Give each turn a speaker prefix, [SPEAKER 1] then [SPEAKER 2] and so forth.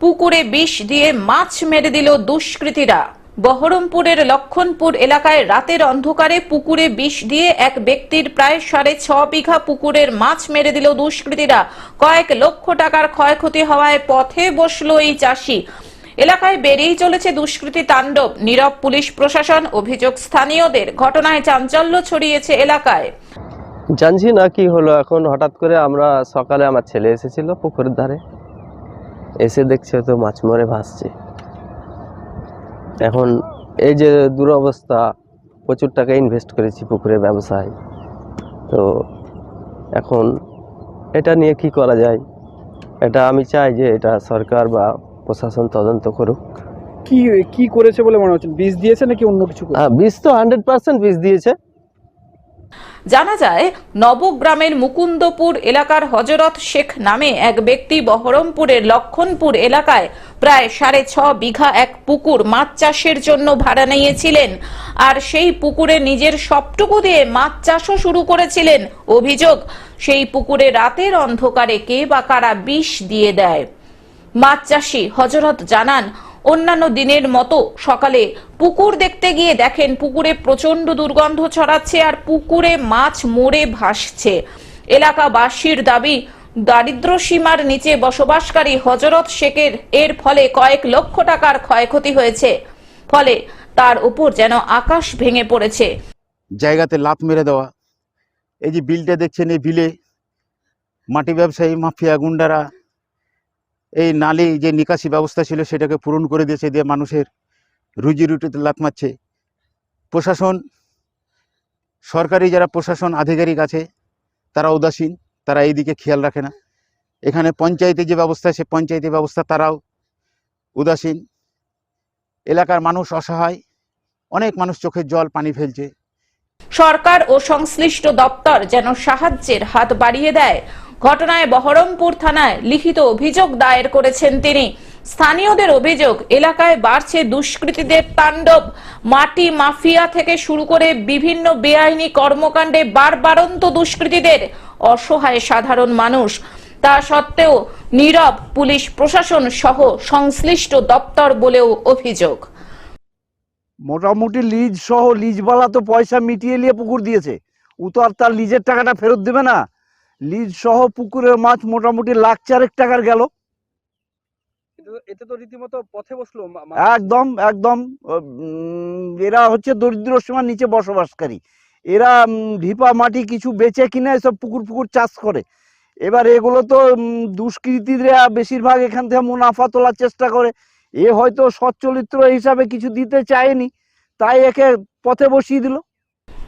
[SPEAKER 1] পুকুরে বিষ দিয়ে মাছ মেরে দিল দুষ্কৃতীরা। বহরমপুরের লক্ষণপুর এলাকায় রাতের অন্ধকারে পুকুরে বিষ দিয়ে এক ব্যক্তির প্রায় সাড়ে ছ বিঘা পুকুরের মাছ মেরে দিল দুষ্কৃতীরা। কয়েক লক্ষ টাকার ক্ষয়ক্ষতি হওয়ায় পথে বসল এই চাষি। এলাকায় বেড়েই চলেছে দুষ্কৃতী তাণ্ডব। নীরব পুলিশ প্রশাসন, অভিযোগ স্থানীয়দের। ঘটনায় চাঞ্চল্য ছড়িয়েছে এলাকায়।
[SPEAKER 2] জানছি না কি হলো। এখন হঠাৎ করে আমরা সকালে আমার ছেলে এসেছিল পুকুরের ধারে। এসে দেখছে তো মাছ মরে ভাসছে। এখন এই যে দুরবস্থা প্রচুর টাকা ইনভেস্ট করেছি পুকুরের ব্যবসায়। তো এখন এটা নিয়ে কি করা যায়? এটা আমি চাই যে এটা সরকার বা প্রশাসন তদন্ত করুক।
[SPEAKER 3] কি কি করেছে বলে মনে হচ্ছে? বীজ দিয়েছে নাকি অন্য কিছু?
[SPEAKER 2] হ্যাঁ বীজ তো হান্ড্রেড পার্সেন্ট বীজ দিয়েছে।
[SPEAKER 1] জানা যায়, নবগ্রামের মুকুন্দপুর এলাকার হজরত শেখ নামে এক ব্যক্তি বহরমপুরের লক্ষণপুর এলাকায় প্রায় সাড়ে ছ বিঘা এক পুকুর মাছ চাষের জন্য ভাড়া নিয়েছিলেন। আর সেই পুকুরে নিজের সবটুকু দিয়ে মাছ চাষও শুরু করেছিলেন। অভিযোগ, সেই পুকুরে রাতের অন্ধকারে কে বা কারা বিষ দিয়ে দেয়? মাছ চাষি হজরত জানান অন্যান্য দিনের মতো সকালে পুকুর দেখতে গিয়ে দেখেন পুকুরে প্রচণ্ড দুর্গন্ধ ছড়াচ্ছে আর পুকুরে মাছ মরে ভাসছে। এলাকাবাসীর দাবি দারিদ্র সীমার নিচে বসবাসকারী হজরত শেখের এর ফলে কয়েক লক্ষ টাকার ক্ষয়ক্ষতি হয়েছে। ফলে তার উপর যেন আকাশ ভেঙে পড়েছে।
[SPEAKER 4] জায়গাতে লাত মেরে দেওয়া। এই যে বিলটা দেখছেন এই বিলে মাটি ব্যবসায়ী, মাফিয়া, গুন্ডারা এই নালি যে নিকাশি ব্যবস্থা ছিল সেটাকে পূরণ করে দিয়েছে, দিয়ে মানুষের রুজি রুটিতে লাত মারছে। প্রশাসন, সরকারি যারা প্রশাসন আধিকারিক আছে, তারা উদাসীন, তারা এই দিকে খেয়াল রাখে না। এখানে পঞ্চায়েতের যে ব্যবস্থা সে পঞ্চায়েতি ব্যবস্থা তারাও উদাসীন। এলাকার মানুষ অসহায়, অনেক মানুষ চোখের জল, পানি ফেলছে।
[SPEAKER 1] সরকার ও সংশ্লিষ্ট দপ্তর যেন সাহায্যের হাত বাড়িয়ে দেয় ঘটনায় বহরমপুর থানায় লিখিত অভিযোগ দায়ের করেছেন তিনি। স্থানীয়দের অভিযোগ, এলাকায় বাড়ছে দুষ্কৃতীদের তাণ্ডব। মাটি মাফিয়া থেকে শুরু করে বিভিন্ন বেআইনি কর্মকাণ্ডে বারবারন্ত দুষ্কৃতীদের। অসহায় সাধারণ মানুষ। তা সত্ত্বেও নীরব পুলিশ প্রশাসন সহ সংশ্লিষ্ট দপ্তর বলেও অভিযোগ।
[SPEAKER 5] মোটামুটি লিজ সহ লিজওয়ালা তো পয়সা মিটিয়ে নিয়ে পুকুর দিয়েছে। ও তো আর তার লিজের টাকাটা ফেরত দেবে না। লিজ সহ পুকুরের মাছ মোটামুটি লাখ চারেক টাকার গেল।
[SPEAKER 3] এতে তো- রীতিমতো পথে বসল
[SPEAKER 5] একদম একদম এরা হচ্ছে দরিদ্র সীমার নিচে বসবাসকারী। এরা ঢিপা মাটি কিছু বেচে কিনে এসব পুকুর পুকুর চাষ করে। এবার এগুলো তো দুষ্কৃতীরা বেশিরভাগ এখান থেকে মুনাফা তোলার চেষ্টা করে। এ হয়তো সচ্চরিত্র হিসাবে কিছু দিতে চায়নি তাই একে পথে বসিয়ে দিল।